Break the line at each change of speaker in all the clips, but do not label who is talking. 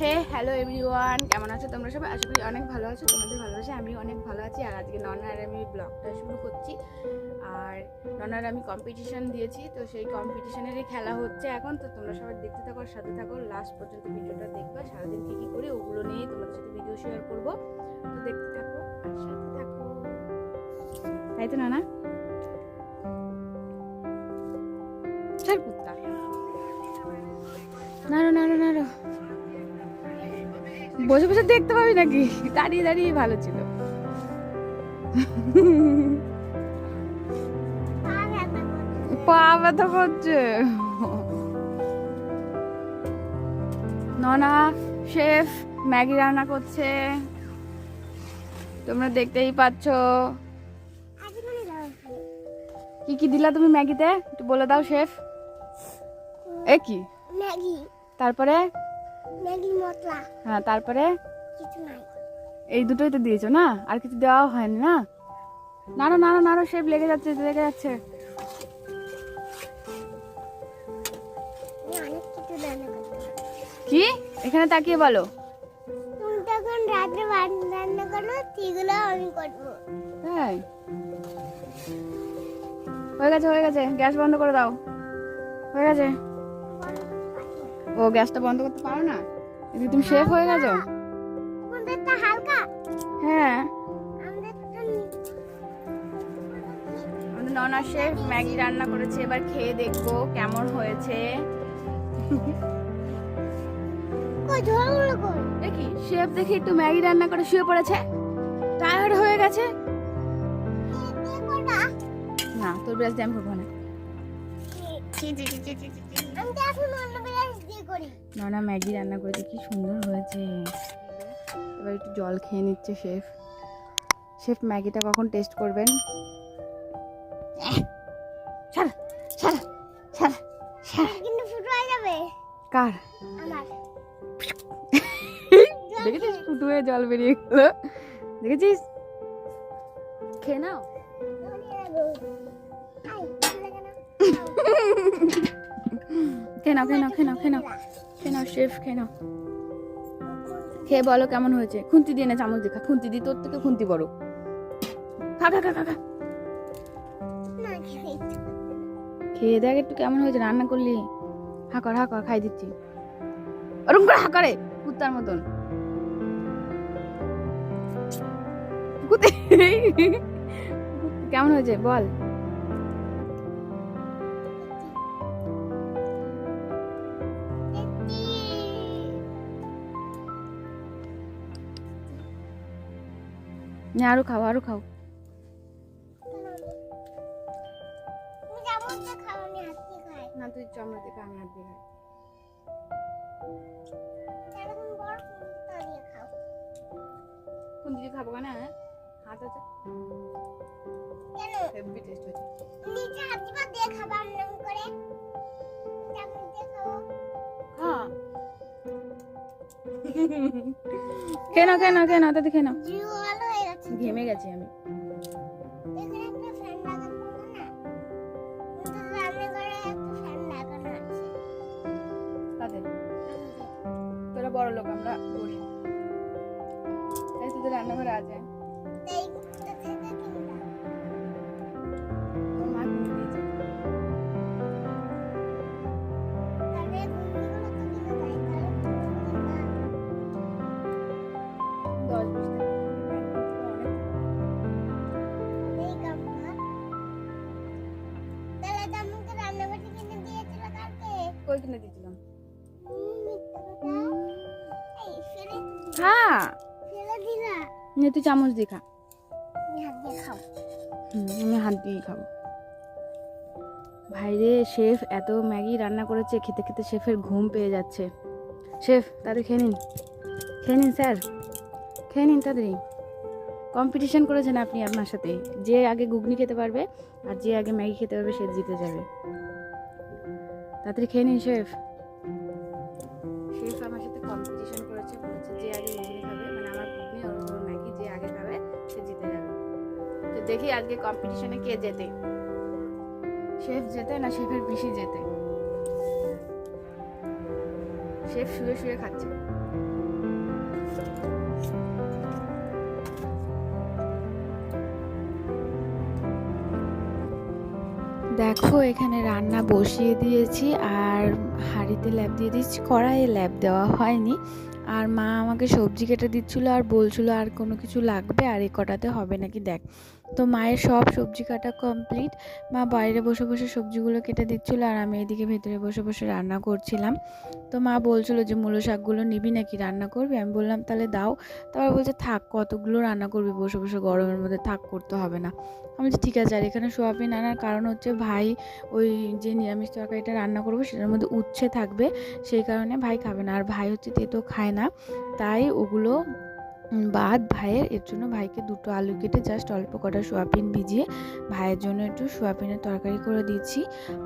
হে hello everyone কেমন আছো তোমরা সবাই? আশা করি অনেক ভালো আছো, তোমাদের ভালোবাসে আমি অনেক ভালো আছি। আর আজকে ননা আর আমি ব্লগটা শুরু করছি। আর ননার আমি কম্পিটিশন দিয়েছি, তো সেই কম্পিটিশনেরই খেলা হচ্ছে এখন। তো তোমরা সবাই দেখতে থাকো আর সাথে থাকো। লাস্ট পর্যন্ত ভিডিওটা দেখবে, সারাদিন কী কী করি ওগুলো নিয়েই তোমাদের সাথে ভিডিও শেয়ার করব। তো দেখতে থাকো আর সাথে থাকো। তাই তো, নানা? কুত্তা। বসে বসে দেখতে পাবি নাকি? দাঁড়িয়ে দাঁড়িয়ে ভালো ছিল। পা ব্যথা করছে। ননা শেফ ম্যাগি রান্না করছে। তোমরা দেখতেই পাচ্ছ। কি কি দিলা তুমি ম্যাগিতে? একটু বলে দাও শেফ। এ কি?
ম্যাগি।
তারপরে?
ম্যাগি মশলা।
হ্যাঁ তারপরে?
কিছু নাই।
এই দুটোই তো দিয়েছ না? আর কিছু দেওয়া হয়নি না? নাড়ো নাড়ো নাড়ো শেপ লেগে যাচ্ছে লেগে যাচ্ছে। কি? এখানে তাকিয়ে বলো।
তুমি তখন ভাত রান্না করো সেগুলো আমি করব।
হ্যাঁ। হয়ে গেছে হয়ে গেছে। গ্যাস বন্ধ করে দাও। হয়ে গেছে। ও গ্যাসটা বন্ধ করতে পারো না? এদিকে তুমি শেফ হয়ে গেছো?
হালকা।
হ্যাঁ। ননা শেফ ম্যাগি রান্না করেছে এবার খেয়ে দেখব কেমন হয়েছে। দেখি শেফ দেখি একটু ম্যাগি রান্না করে শুয়ে পড়েছে। টায়ার্ড হয়ে গেছে? না। তোর ব্রাশ দিয়ে আমি করব না। ননা ম্যাগি রান্না করেছে কি সুন্দর হয়েছে। এবার একটু জল খেয়ে নিচ্ছে শেফ। শেফ ম্যাগিটা কখন টেস্ট করবেন?
হয়ে
কার?
আমার।
দেখেছিস ফুটু হয়ে জল বেরিয়ে গেল? দেখেছিস? খেয়ে নাও। খেয়ে নাও খেয়ে নাও খেয়ে নাও খেয়ে নাও। খেয়ে নাও, শেফ, খেয়ে নাও। খেয়ে বলো কেমন হয়েছে। খুন্তি দিয়ে না চামচ দেখা। খুন্তি দি, তোর থেকে খুন্তি বড়। খা খা খা খা খা। খেয়ে দেখ একটু কেমন হয়েছে, রান্না করলি। হা কর হা কর, খাই দিচ্ছি। ওরকম করে হা করে, কুত্তার মতন। কেমন হয়েছে? বল। না আরও খাও আরও খাও। না তুই চামড়া দেখে আমি হাত দিয়ে খাই। কোন দিকে খাব কেন হ্যাঁ? হাত আছে? হেভি টেস্ট হ্যাঁ। নাও তাতে খেয়ে নাও। ঘেমে গেছি আমি হ্যাঁ। নে তুই চামচ দিয়ে খা। আমি হাত দিয়ে খাব। ভাইরে শেফ এত ম্যাগি রান্না করেছে খেতে খেতে শেফের ঘুম পেয়ে যাচ্ছে। শেফ তাদের খেয়ে নিন। খেয়ে নিন স্যার। খেয়ে নিন তাড়াতাড়ি। কম্পিটিশন করেছেন আপনি আপনার সাথে। যে আগে ঘুগনি খেতে পারবে আর যে আগে ম্যাগি খেতে পারবে সে জিতে যাবে। তাড়াতাড়ি খেয়ে নিন শেফ। দেখি আজকে কম্পিটিশনে কে জেতে। শেফ জেতে না শেফের পিসি জেতে? শেফ শুয়ে শুয়ে খাচ্ছে। দেখো, এখানে রান্না বসিয়ে দিয়েছি আর হাঁড়িতে ল্যাপ দিয়ে দিচ্ছি কড়াইয়ে ল্যাপ দেওয়া হয়নি। আর মা আমাকে সবজি কেটে দিচ্ছিল আর বলছিল আর কোনো কিছু লাগবে আর এই কটাতে হবে নাকি দেখ। তো মায়ের সব সবজি কাটা কমপ্লিট মা বাইরে বসে বসে সবজিগুলো কেটে দিচ্ছিল আর আমি এদিকে ভেতরে বসে বসে রান্না করছিলাম। তো মা বলছিল যে, মূলো শাকগুলো নিবি নাকি রান্না করবি? আমি বললাম, তাহলে দাও। তারপর বলছে, থাক, কতগুলো রান্না করবি? বসে বসে গরমের মধ্যে থাক, করতে হবে না। আমি বলছি, ঠিক আছে, আর এখানে সোয়াবিন আনার কারণ হচ্ছে ভাই ওই যে নিরামিষ তরকারিটা রান্না করব সেটার মধ্যে উচ্ছে থাকবে, সেই কারণে ভাই খাবে না। আর ভাই হচ্ছে তেতো খায় না, তাই ওগুলো বাদ ভাইয়ের, এর জন্য ভাইকে দুটো আলু কেটে জাস্ট অল্প কটা সোয়াবিন ভিজিয়ে ভাইয়ের জন্য একটু সোয়াবিনের তরকারি করে দিচ্ছি।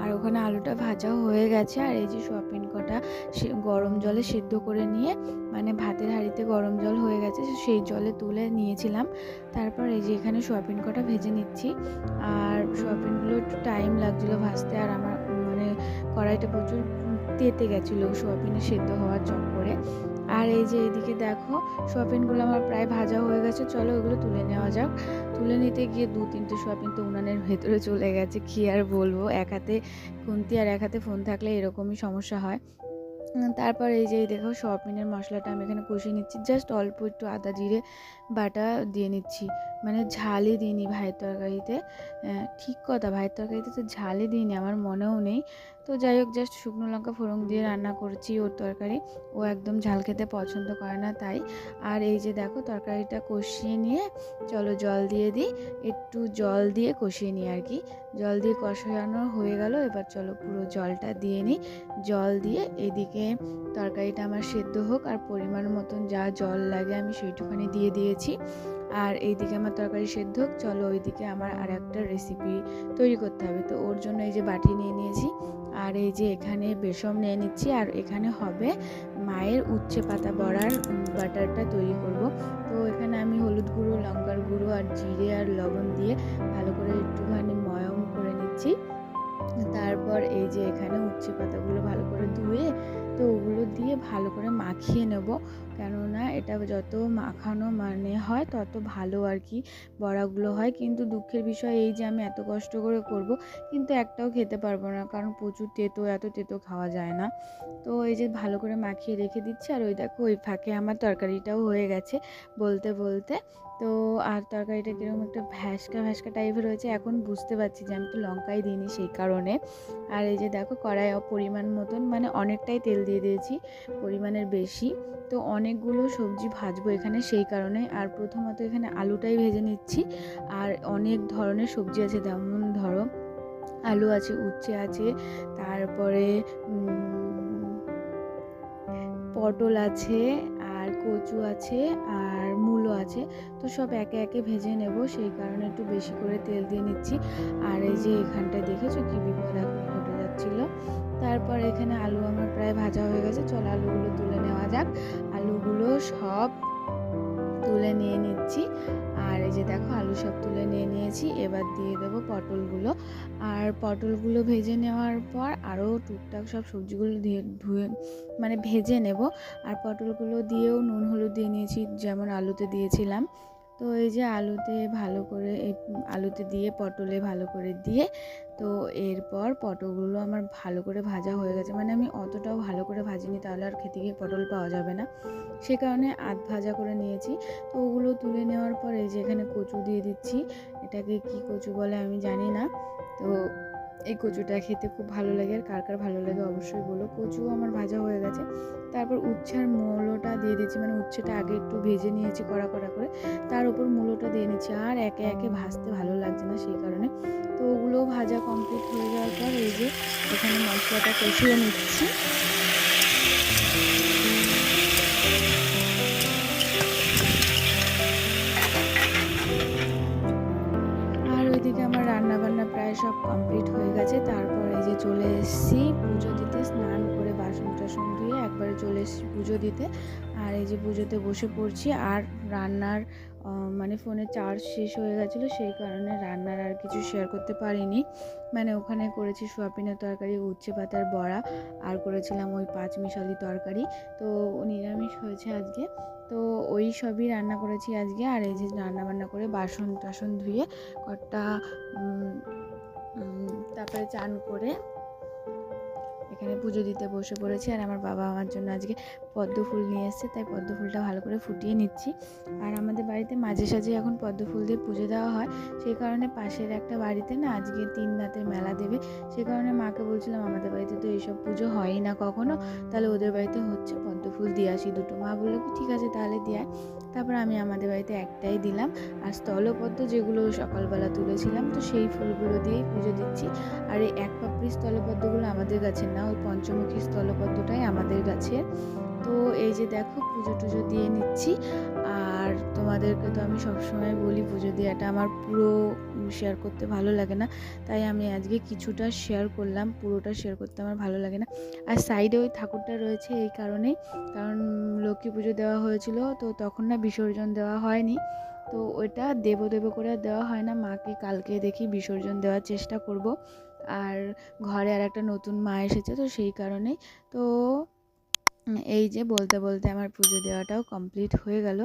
আর ওখানে আলুটা ভাজা হয়ে গেছে আর এই যে সোয়াবিন কটা সে, গরম জলে সেদ্ধ করে নিয়ে মানে ভাতের হাঁড়িতে গরম জল হয়ে গেছে সেই জলে তুলে নিয়েছিলাম। তারপর এই যে এখানে সোয়াবিন কটা ভেজে নিচ্ছি। আর সোয়াবিনগুলো একটু টাইম লাগছিল ভাজতে আর আমার মানে কড়াইটা প্রচুর তেতে গেছিল সোয়াবিনে সেদ্ধ হওয়ার চক্করে। আর এই যে এদিকে দেখো সোয়াবিনগুলো আমার প্রায় ভাজা হয়ে গেছে। চলো ওগুলো তুলে নেওয়া যাক। তুলে নিতে গিয়ে দু, তিনটে সোয়াবিন তো উনানের ভেতরে চলে গেছে। কী আর বলব? এক হাতে খুন্তি আর এক হাতে ফোন থাকলে এরকমই সমস্যা হয়। তারপর এই যে দেখো সোয়াবিনের মশলাটা আমি এখানে কষিয়ে নিচ্ছি। জাস্ট অল্প একটু আদা, জিরে, বাটা দিয়ে নিচ্ছি। মানে ঝালই দিইনি ভাইয়ের তরকারিতে। ঠিক কথা, ভাইয়ের তরকারিতে তো ঝালই দিইনি, আমার মনেও নেই। তো যাই হোক জাস্ট শুকনো লঙ্কা ফোড়ন দিয়ে রান্না করছি ওর তরকারি। ও একদম ঝাল খেতে পছন্দ করে না তাই। আর এই যে দেখো তরকারিটা কষিয়ে নিয়ে চলো জল দিয়ে দিই। একটু জল দিয়ে কষিয়ে নিই আর কি। জল দিয়ে কষানো হয়ে গেল এবার চলো পুরো জলটা দিয়ে নিই। জল দিয়ে এদিকে তরকারিটা আমার সেদ্ধ হোক আর পরিমাণ মতন যা জল লাগে আমি সেইটুখানি দিয়ে দিয়েছি। আর এইদিকে আমার তরকারি সেদ্ধ হোক, চলো ওইদিকে আমার আর একটা রেসিপি তৈরি করতে হবে। তো ওর জন্য এই যে বাটি নিয়ে নিয়েছি, আর এই যে এখানে বেসম নিয়ে নিচ্ছি, আর এখানে হবে মায়ের উচ্ছে পাতা বড়ার বাটারটা তৈরি করব। তো এখানে আমি হলুদ গুঁড়ো, লঙ্কার গুঁড়ো, আর জিরে আর লবণ দিয়ে ভালো করে একটুখানি ময়ম করে নিচ্ছি। তারপর এই যে এখানে উচ্ছে পাতাগুলো ভালো করে ধুয়ে তো ওগুলো দিয়ে ভালো করে মাখিয়ে নেব। কেননা এটা যত মাখানো মানে হয় তত ভালো আর কি বড়াগুলো হয়। কিন্তু দুঃখের বিষয় এই যে আমি এত কষ্ট করে করব কিন্তু একটাও খেতে পারব না কারণ প্রচুর তেতো, এত তেতো খাওয়া যায় না। তো এই যে ভালো করে মাখিয়ে রেখে দিচ্ছি আর ওই দেখো ওই ফাঁকে আমার তরকারিটাও হয়ে গেছে বলতে বলতে। তো আর তরকারিটা কীরকম একটা ভ্যাসকা ভ্যাসকা টাইপের হয়েছে, এখন বুঝতে পারছি যে আমি তো লঙ্কাই দিইনি সেই কারণে। আর এই যে দেখো কড়াই পরিমাণ মতন মানে অনেকটাই তেল দিয়ে দিয়েছি, পরিমাণের বেশি। তো অনেকগুলো সবজি ভাজবো এখানে সেই কারণে। আর প্রথমত এখানে আলুটাই ভেজে নিচ্ছি। আর অনেক ধরনের সবজি আছে, যেমন ধরো আলু আছে, উচ্ছে আছে, তারপরে পটল আছে কচু আছে আর মূলো আছে। তো সব একে একে ভেজে নেব, সেই কারণে একটু বেশি করে তেল দিয়ে নিচ্ছি। আর এই যে এখানটা দেখেছ কি বিপদ এখন ঘটে যাচ্ছিল? তারপর এখানে আলু আমার প্রায় ভাজা হয়ে গেছে। চল আলুগুলো তুলে নেওয়া যাক। আলুগুলো সব তুলে নিয়ে নিচ্ছি। আর এই যে দেখো, আলু সব তুলে নিয়ে নিয়েছি। এবার দিয়ে দেব পটলগুলো। আর পটলগুলো ভেজে নেওয়ার পর আরও টুকটাক সব সবজিগুলো দিয়ে ধুয়ে মানে ভেজে নেব। আর পটলগুলো দিয়েও নুন হলুদ দিয়ে নিয়েছি, যেমন আলুতে দিয়েছিলাম। তো এই যে আলুতে ভালো করে আলুতে দিয়ে পটলে ভালো করে দিয়ে, তো এরপর পটলগুলো আমার ভালো করে ভাজা হয়ে গেছে। মানে আমি অতটাও ভালো করে ভাজিনি, তাহলে আর খেতে গিয়ে পটল পাওয়া যাবে না। সে কারণে আধ ভাজা করে নিয়েছি। তো ওগুলো তুলে নেওয়ার পর এই যে এখানে কচু দিয়ে দিচ্ছি। এটাকে কি কচু বলে আমি জানি না। তো এই কচুটা খেতে খুব ভালো লাগে আর কার কার ভালো লাগে অবশ্যই বলো। কচু আমার ভাজা হয়ে গেছে। তারপর উচ্ছের মূলোটা দিয়ে দিয়েছি মানে উচ্ছেটা আগে একটু ভেজে নিয়েছি কড়া কড়া করে। তার উপর মূলোটা দিয়ে নিচ্ছি আর একে একে ভাজতে ভালো লাগছে না সেই কারণে। তো ওগুলো ভাজা কমপ্লিট হয়ে যাওয়ার পর এই যে এখানে মশলাটা কষিয়ে নিচ্ছি। পুজো দিতে। আর এই যে পুজোতে বসে পড়ছি, আর রান্নার মানে ফোনে চার্জ শেষ হয়ে গেছিল, সেই কারণে রান্নার আর কিছু শেয়ার করতে পারিনি। মানে ওখানে করেছি সোয়াবিনের তরকারি, উচ্ছে পাতার বড়া, আর করেছিলাম ওই পাঁচ মিশালি তরকারি। তো নিরামিষ হয়েছে আজকে। তো ওই সবই রান্না করেছি আজকে, আর এই যে রান্না বান্না করে বাসন টাসন ধুয়ে কটা তারপরে চান করে এখানে পুজো দিতে বসে পড়েছি আর আমার বাবা আমার জন্য আজকে পদ্ম ফুল নিয়ে এসেছে, তাই পদ্ম ফুলটা ভালো করে ফুটিয়ে নিচ্ছি। আর আমাদের বাড়িতে মাঝে সাঝে এখন পদ্ম ফুল দিয়ে পুজো দেওয়া হয়, সেই কারণে পাশের একটা বাড়িতে না আজকে তিন রাতের মেলা দেবে, সেই কারণে মাকে বলছিলাম, আমাদের বাড়িতে তো এইসব পুজো হয়ই না কখনো, তাহলে ওদের বাড়িতে হচ্ছে পদ্ম ফুল দিয়ে আসি। দুটো মা বলল, কি ঠিক আছে তাহলে দিয়ে। তারপর আমি আমাদের বাড়িতে একটাই দিলাম, আর স্থলপদ্ম যেগুলো সকালবেলা তুলেছিলাম, তো সেই ফুলগুলো দিয়েই পুজো দিচ্ছি। আর এই এক পাপড়ি স্থলপদ্মগুলো আমাদের কাছে না ওই পঞ্চমুখী স্থলপদ্মটাই আমাদের গাছের তো এই যে দেখো, পুজো টুজো দিয়ে নিচ্ছি। আর তোমাদেরকে তো আমি সবসময় বলি, পুজো দেওয়াটা আমার পুরো শেয়ার করতে ভালো লাগে না। তাই আমি আজকে কিছুটা শেয়ার করলাম, পুরোটা শেয়ার করতে আমার ভালো লাগে না। আর সাইডে ওই ঠাকুরটা রয়েছে এই কারণেই, কারণ লক্ষ্মী পুজো দেওয়া হয়েছিল, তো তখন না বিসর্জন দেওয়া হয়নি। তো ওইটা দেব দেব করে দেওয়া হয় না। মাকে কালকে দেখি বিসর্জন দেওয়ার চেষ্টা করব। আর ঘরে আর একটা নতুন মা এসেছে তো সেই কারণেই। তো এই যে বলতে বলতে আমার পুজো দেওয়াটাও কমপ্লিট হয়ে গেল।